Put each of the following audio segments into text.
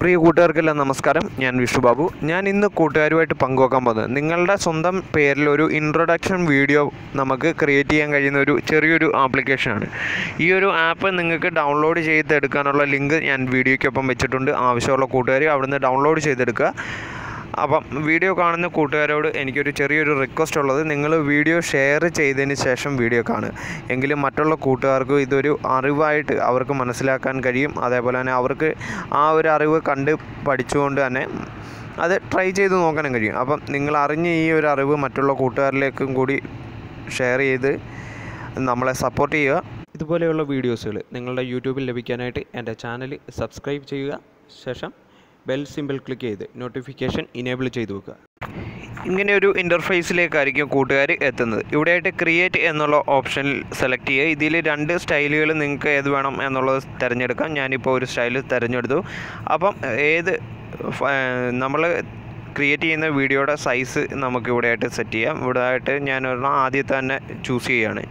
പ്രിയ കൂട്ടുകാർക്കെല്ലാം നമസ്കാരം. ഞാൻ വിഷു ബാബു. ഞാൻ ഇന്ന് കൂട്ടുകാരുമായിട്ട് പങ്കുവെക്കാൻ പോകുന്നത് നിങ്ങളുടെ സ്വന്തം പേരിൽ ഒരു ഇൻട്രൊഡക്ഷൻ വീഡിയോ നമുക്ക് ക്രിയേറ്റ് ചെയ്യാൻ കഴിയുന്ന ഒരു ചെറിയൊരു ആപ്ലിക്കേഷനാണ് ഈ ഒരു ആപ്പ് നിങ്ങൾക്ക് ഡൗൺലോഡ് ചെയ്തെടുക്കാനുള്ള ലിങ്ക് ഞാൻ വീഡിയോയ്ക്കൊപ്പം വെച്ചിട്ടുണ്ട്. ആവശ്യമുള്ള കൂട്ടുകാർ അവിടുന്ന് ഡൗൺലോഡ് ചെയ്തെടുക്കുക. അപ്പം വീഡിയോ കാണുന്ന കൂട്ടുകാരോട് എനിക്കൊരു ചെറിയൊരു റിക്വസ്റ്റ് ഉള്ളത്. നിങ്ങൾ വീഡിയോ ഷെയർ ചെയ്തതിന് ശേഷം വീഡിയോ കാണുക. എങ്കിലും മറ്റുള്ള കൂട്ടുകാർക്കും ഇതൊരു അറിവായിട്ട് അവർക്ക് മനസ്സിലാക്കാൻ കഴിയും. അതേപോലെ തന്നെ അവർക്ക് ആ ഒരു അറിവ് കണ്ട് പഠിച്ചുകൊണ്ട് തന്നെ അത് ട്രൈ ചെയ്ത് നോക്കാനും കഴിയും. അപ്പം നിങ്ങൾ അറിഞ്ഞ ഈ ഒരു അറിവ് മറ്റുള്ള കൂട്ടുകാരിലേക്കും കൂടി ഷെയർ ചെയ്ത് നമ്മളെ സപ്പോർട്ട് ചെയ്യുക. ഇതുപോലെയുള്ള വീഡിയോസുകൾ നിങ്ങളുടെ യൂട്യൂബിൽ ലഭിക്കാനായിട്ട് എന്റെ ചാനൽ സബ്സ്ക്രൈബ് ചെയ്യുക. ശേഷം ബെൽ സിമ്പിൾ ക്ലിക്ക് ചെയ്ത് നോട്ടിഫിക്കേഷൻ ഇനേബിൾ ചെയ്തു വെക്കുക. ഇങ്ങനെ ഒരു ഇന്റർഫേസിലേക്കായിരിക്കും കൂട്ടുകാർ എത്തുന്നത്. ഇവിടെയായിട്ട് ക്രിയേറ്റ് എന്നുള്ള ഓപ്ഷൻ സെലക്ട് ചെയ്യുക. ഇതിൽ രണ്ട് സ്റ്റൈലുകൾ നിങ്ങൾക്ക് ഏത് വേണം എന്നുള്ളത് തിരഞ്ഞെടുക്കാം. ഞാനിപ്പോൾ ഒരു സ്റ്റൈൽ തിരഞ്ഞെടുത്തു. അപ്പം ഏത് നമ്മൾ ക്രിയേറ്റ് ചെയ്യുന്ന വീഡിയോയുടെ സൈസ് നമുക്ക് ഇവിടെയായിട്ട് സെറ്റ് ചെയ്യാം. ഇവിടെ ആയിട്ട് ഞാൻ ഒരെണ്ണം ആദ്യത്തെ തന്നെ ചൂസ് ചെയ്യുകയാണ്.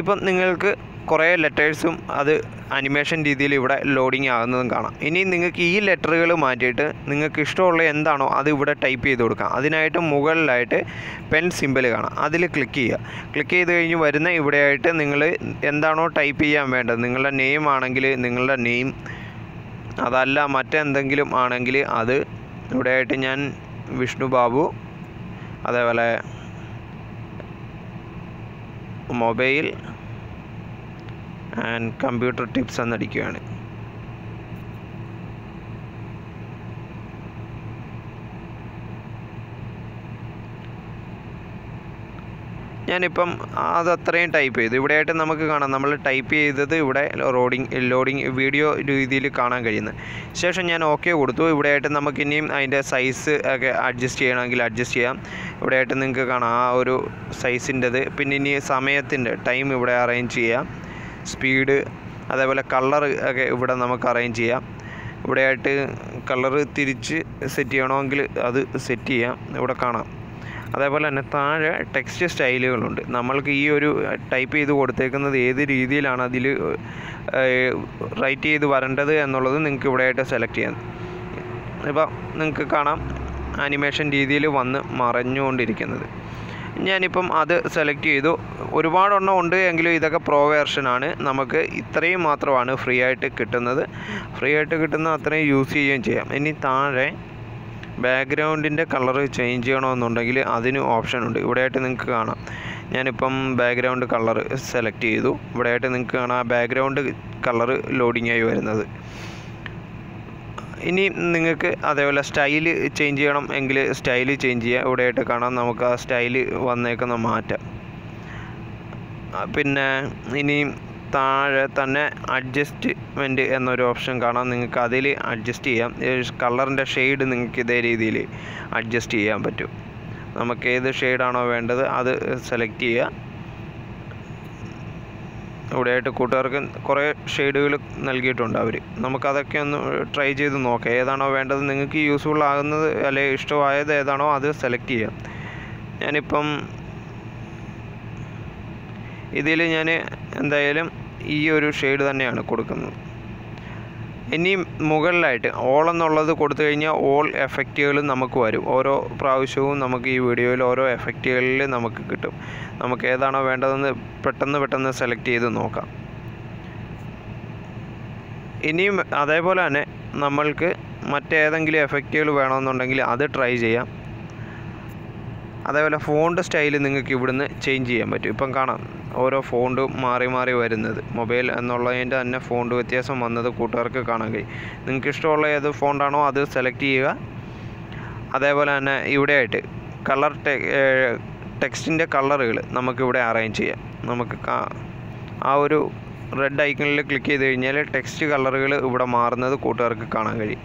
ഇപ്പം നിങ്ങൾക്ക് കുറേ ലെറ്റേഴ്സും അത് അനിമേഷൻ രീതിയിൽ ഇവിടെ ലോഡിങ് ആകുന്നതും കാണാം. ഇനി നിങ്ങൾക്ക് ഈ ലെറ്ററുകൾ മാറ്റിയിട്ട് നിങ്ങൾക്ക് ഇഷ്ടമുള്ള എന്താണോ അത് ഇവിടെ ടൈപ്പ് ചെയ്ത് കൊടുക്കാം. അതിനായിട്ട് മുകളിലായിട്ട് പെൻ സിമ്പിൾ കാണാം. അതിൽ ക്ലിക്ക് ചെയ്യുക. ക്ലിക്ക് ചെയ്ത് കഴിഞ്ഞ് വരുന്ന ഇവിടെയായിട്ട് നിങ്ങൾ എന്താണോ ടൈപ്പ് ചെയ്യാൻ വേണ്ടത്. നിങ്ങളുടെ നെയിം ആണെങ്കിൽ നിങ്ങളുടെ നെയിം അതല്ല മറ്റെന്തെങ്കിലും ആണെങ്കിൽ അത് ഇവിടെയായിട്ട് ഞാൻ വിഷ്ണു ബാബു അതേപോലെ മൊബൈൽ ആൻഡ് കമ്പ്യൂട്ടർ ടിപ്സ് എന്നടിക്കുകയാണ് ഞാനിപ്പം അതത്രയും ടൈപ്പ് ചെയ്തു. ഇവിടെയായിട്ട് നമുക്ക് കാണാം. നമ്മൾ ടൈപ്പ് ചെയ്തത് ഇവിടെ റോഡിങ് ലോഡിങ് വീഡിയോ രീതിയിൽ കാണാൻ കഴിയുന്നത്. ശേഷം ഞാൻ ഓക്കെ കൊടുത്തു. ഇവിടെയായിട്ട് നമുക്ക് ഇനിയും അതിന്റെ സൈസ് ഒക്കെ അഡ്ജസ്റ്റ് ചെയ്യണമെങ്കിൽ അഡ്ജസ്റ്റ് ചെയ്യാം. ഇവിടെയായിട്ട് നിങ്ങൾക്ക് കാണാം. ആ ഒരു സൈസിന്റെത്. പിന്നെ ഇനി സമയത്തിന്റെ ടൈം ഇവിടെ അറേഞ്ച് ചെയ്യാം. സ്പീഡ് അതേപോലെ കളർ ഒക്കെ ഇവിടെ നമുക്ക് അറേഞ്ച് ചെയ്യാം. ഇവിടെയായിട്ട് കളർ തിരിച്ച് സെറ്റ് ചെയ്യണമെങ്കിൽ അത് സെറ്റ് ചെയ്യാം. ഇവിടെ കാണാം. അതേപോലെ തന്നെ താഴെ ടെക്സ്റ്റ് സ്റ്റൈലുകളുണ്ട് നമ്മൾക്ക് ഈ ഒരു ടൈപ്പ് ചെയ്ത് കൊടുത്തേക്കുന്നത് ഏത് രീതിയിലാണ് അതിൽ റൈറ്റ് ചെയ്ത് വരേണ്ടത് എന്നുള്ളത് നിങ്ങൾക്ക് ഇവിടെയായിട്ട് സെലക്ട് ചെയ്യാം. ഇപ്പോൾ നിങ്ങൾക്ക് കാണാം. ആനിമേഷൻ രീതിയിൽ വന്ന് മറഞ്ഞുകൊണ്ടിരിക്കുന്നത്. ഞാനിപ്പം അത് സെലക്ട് ചെയ്തു. ഒരുപാടെണ്ണം ഉണ്ട് എങ്കിലും ഇതൊക്കെ പ്രോ വേർഷനാണ് നമുക്ക് ഇത്രയും മാത്രമാണ് ഫ്രീ ആയിട്ട് കിട്ടുന്നത്. ഫ്രീ ആയിട്ട് കിട്ടുന്ന അത്രയും യൂസ് ചെയ്യുകയും ചെയ്യാം. ഇനി താഴെ ബാക്ക്ഗ്രൗണ്ടിന്റെ കളർ ചേഞ്ച് ചെയ്യണമെന്നുണ്ടെങ്കിൽ അതിന് ഓപ്ഷൻ ഉണ്ട്. ഇവിടെയായിട്ട് നിങ്ങൾക്ക് കാണാം. ഞാനിപ്പം ബാക്ക്ഗ്രൗണ്ട് കളർ സെലക്ട് ചെയ്തു. ഇവിടെയായിട്ട് നിങ്ങൾക്ക് കാണാം. ആ ബാക്ക്ഗ്രൗണ്ട് കളർ ആയി വരുന്നത്. ഇനി നിങ്ങൾക്ക് അതേപോലെ സ്റ്റൈൽ ചേഞ്ച് ചെയ്യണം എങ്കിൽ സ്റ്റൈൽ ചേഞ്ച് ചെയ്യുക. ഇവിടെയായിട്ട് കാണാം. നമുക്ക് ആ സ്റ്റൈൽ വന്നേക്കുന്ന മാറ്റം. പിന്നെ ഇനി താഴെ തന്നെ അഡ്ജസ്റ്റ്മെന്റ് എന്നൊരു ഓപ്ഷൻ കാണാം. നിങ്ങൾക്ക് അതിൽ അഡ്ജസ്റ്റ് ചെയ്യാം. കളറിന്റെ ഷെയ്ഡ് നിങ്ങൾക്ക് ഇതേ രീതിയിൽ അഡ്ജസ്റ്റ് ചെയ്യാൻ പറ്റും. നമുക്ക് ഏത് ഷെയ്ഡാണോ വേണ്ടത് അത് സെലക്ട് ചെയ്യുക. ഇവിടെയായിട്ട് കൂട്ടുകാർക്ക് കുറേ ഷെയ്ഡുകൾ നൽകിയിട്ടുണ്ട് അവർ. നമുക്കതൊക്കെ ഒന്ന് ട്രൈ ചെയ്ത് നോക്കാം. ഏതാണോ വേണ്ടത് നിങ്ങൾക്ക് യൂസ്ഫുൾ ആകുന്നത് അല്ലെങ്കിൽ ഇഷ്ടമായത് ഏതാണോ അത് സെലക്ട് ചെയ്യാം. ഞാനിപ്പം ഇതിൽ ഞാൻ എന്തായാലും ഈ ഒരു ഷെയ്ഡ് തന്നെയാണ് കൊടുക്കുന്നത്. ഇനി മുകളിലായിട്ട് ഓൾ എന്നുള്ളത് കൊടുത്തു കഴിഞ്ഞാൽ ഓൾ എഫക്റ്റുകളും നമുക്ക് വരും. ഓരോ പ്രാവശ്യവും നമുക്ക് ഈ വീഡിയോയിൽ ഓരോ എഫക്റ്റുകളിൽ നമുക്ക് കിട്ടും. നമുക്ക് ഏതാണോ വേണ്ടതെന്ന് പെട്ടെന്ന് പെട്ടെന്ന് സെലക്ട് ചെയ്ത് നോക്കാം. ഇനിയും അതേപോലെ തന്നെ നമ്മൾക്ക് മറ്റേതെങ്കിലും എഫക്റ്റുകൾ വേണമെന്നുണ്ടെങ്കിൽ അത് ട്രൈ ചെയ്യാം. അതേപോലെ ഫോണ്ട് സ്റ്റൈൽ നിങ്ങൾക്ക് ഇവിടുന്ന് ചേഞ്ച് ചെയ്യാൻ പറ്റും. ഇപ്പം കാണാം ഓരോ ഫോണ്ടും മാറി മാറി വരുന്നത്. മൊബൈൽ എന്നുള്ളതിന്റെ തന്നെ ഫോണ്ട് വ്യത്യാസം വന്നത് കൂട്ടുകാർക്ക് കാണാൻ കഴിയും. നിങ്ങൾക്ക് ഇഷ്ടമുള്ള ഏത് ഫോണ്ടാണോ അത് സെലക്ട് ചെയ്യുക. അതേപോലെ തന്നെ ഇവിടെയായിട്ട് കളർ ടെക്സ്റ്റിന്റെ കളറുകൾ നമുക്കിവിടെ അറേഞ്ച് ചെയ്യാം. നമുക്ക് ആ ഒരു റെഡ് ഐക്കണിൽ ക്ലിക്ക് ചെയ്ത് കഴിഞ്ഞാൽ ടെക്സ്റ്റ് കളറുകൾ ഇവിടെ മാറുന്നത് കൂട്ടുകാർക്ക് കാണാൻ കഴിയും.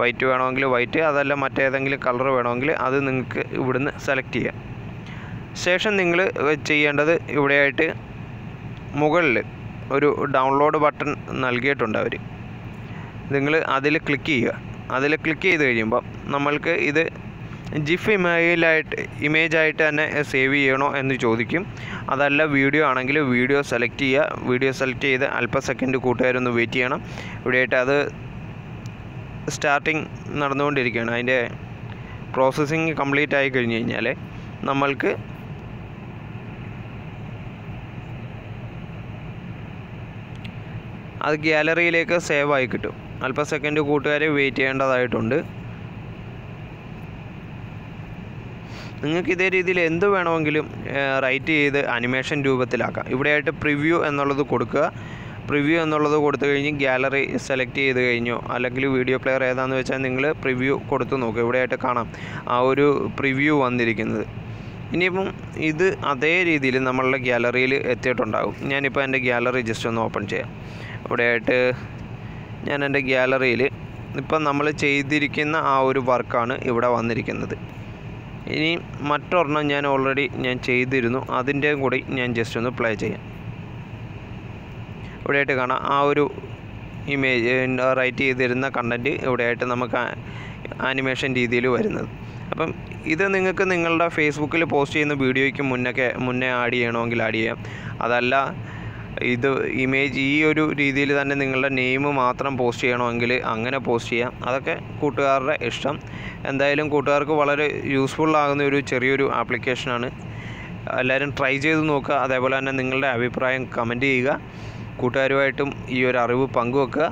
വൈറ്റ് വേണമെങ്കിൽ വൈറ്റ് അതല്ല മറ്റേതെങ്കിലും കളർ വേണമെങ്കിൽ അത് നിങ്ങൾക്ക് ഇവിടുന്ന് സെലക്ട് ചെയ്യാം. ശേഷം നിങ്ങൾ ചെയ്യേണ്ടത് ഇവിടെയായിട്ട് മുകളിൽ ഒരു ഡൗൺലോഡ് ബട്ടൺ നൽകിയിട്ടുണ്ട് അവർ നിങ്ങൾ അതിൽ ക്ലിക്ക് ചെയ്യുക. അതിൽ ക്ലിക്ക് ചെയ്ത് കഴിയുമ്പോൾ നമ്മൾക്ക് ഇത് ജിഫ് ഇമേജ് ഇമേജായിട്ട് തന്നെ സേവ് ചെയ്യണോ എന്ന് ചോദിക്കും. അതല്ല വീഡിയോ ആണെങ്കിൽ വീഡിയോ സെലക്ട് ചെയ്യുക. വീഡിയോ സെലക്ട് ചെയ്ത് അല്പ സെക്കൻഡ് കൂട്ടുകാരൊന്ന് വെയിറ്റ് ചെയ്യണം. ഇവിടെയായിട്ട് അത് സ്റ്റാർട്ടിങ് നടന്നുകൊണ്ടിരിക്കുകയാണ്. അതിന്റെ പ്രോസസ്സിങ് കംപ്ലീറ്റ് ആയി കഴിഞ്ഞ് കഴിഞ്ഞാൽ നമ്മൾക്ക് അത് ഗ്യാലറിയിലേക്ക് സേവ് ആയി കിട്ടും. അല്പ സെക്കൻഡ് കൂട്ടുകാരെ വെയിറ്റ് ചെയ്യേണ്ടതായിട്ടുണ്ട്. നിങ്ങൾക്ക് ഇതേ രീതിയിൽ എന്ത് വേണമെങ്കിലും റൈറ്റ് ചെയ്ത് അനിമേഷൻ രൂപത്തിലാക്കാം. ഇവിടെയായിട്ട് പ്രിവ്യൂ എന്നുള്ളത് കൊടുക്കുക. പ്രിവ്യൂ എന്നുള്ളത് കൊടുത്തു കഴിഞ്ഞ് ഗ്യാലറി സെലക്ട് ചെയ്ത് കഴിഞ്ഞു. അല്ലെങ്കിൽ വീഡിയോ പ്ലെയർ ഏതാണെന്ന് വെച്ചാൽ നിങ്ങൾ പ്രിവ്യൂ കൊടുത്ത് നോക്കുക ഇവിടെയായിട്ട് കാണാം. ആ ഒരു പ്രിവ്യൂ വന്നിരിക്കുന്നത്. ഇനിയിപ്പം ഇത് അതേ രീതിയിൽ നമ്മളുടെ ഗ്യാലറിയിൽ എത്തിയിട്ടുണ്ടാകും. ഞാനിപ്പോൾ എന്റെ ഗ്യാലറി ജസ്റ്റ് ഒന്ന് ഓപ്പൺ ചെയ്യാം. ഇവിടെയായിട്ട് ഞാൻ എന്റെ ഗ്യാലറിയിൽ ഇപ്പം നമ്മൾ ചെയ്തിരിക്കുന്ന ആ ഒരു വർക്കാണ് ഇവിടെ വന്നിരിക്കുന്നത്. ഇനി മറ്റൊരെണ്ണം ഞാൻ ഓൾറെഡി ഞാൻ ചെയ്തിരുന്നു. അതിന്റെയും കൂടി ഞാൻ ജസ്റ്റ് ഒന്ന് പ്ലേ ചെയ്യാം. ഇവിടെയായിട്ട് കാണാം. ആ ഒരു ഇമേജ് റൈറ്റ് ചെയ്തിരുന്ന കണ്ടന്റ് ഇവിടെയായിട്ട് നമുക്ക് ആനിമേഷൻ രീതിയിൽ വരുന്നത്. അപ്പം ഇത് നിങ്ങൾക്ക് നിങ്ങളുടെ ഫേസ്ബുക്കിൽ പോസ്റ്റ് ചെയ്യുന്ന വീഡിയോയ്ക്ക് മുന്നൊക്കെ മുന്നേ ആഡ് ചെയ്യണമെങ്കിൽ ആഡ് ചെയ്യാം. അതല്ല ഇത് ഇമേജ് ഈ ഒരു രീതിയിൽ തന്നെ നിങ്ങളുടെ നെയിം മാത്രം പോസ്റ്റ് ചെയ്യണമെങ്കിൽ അങ്ങനെ പോസ്റ്റ് ചെയ്യാം. അതൊക്കെ കൂട്ടുകാരുടെ ഇഷ്ടം. എന്തായാലും കൂട്ടുകാർക്ക് വളരെ യൂസ്ഫുൾ ആകുന്ന ഒരു ചെറിയൊരു ആപ്ലിക്കേഷനാണ് എല്ലാവരും ട്രൈ ചെയ്ത് നോക്കുക. അതേപോലെ തന്നെ നിങ്ങളുടെ അഭിപ്രായം കമന്റ് ചെയ്യുക. കൂട്ടുകാരുമായിട്ടും ഈ ഒരു അറിവ് പങ്കുവെക്കുക.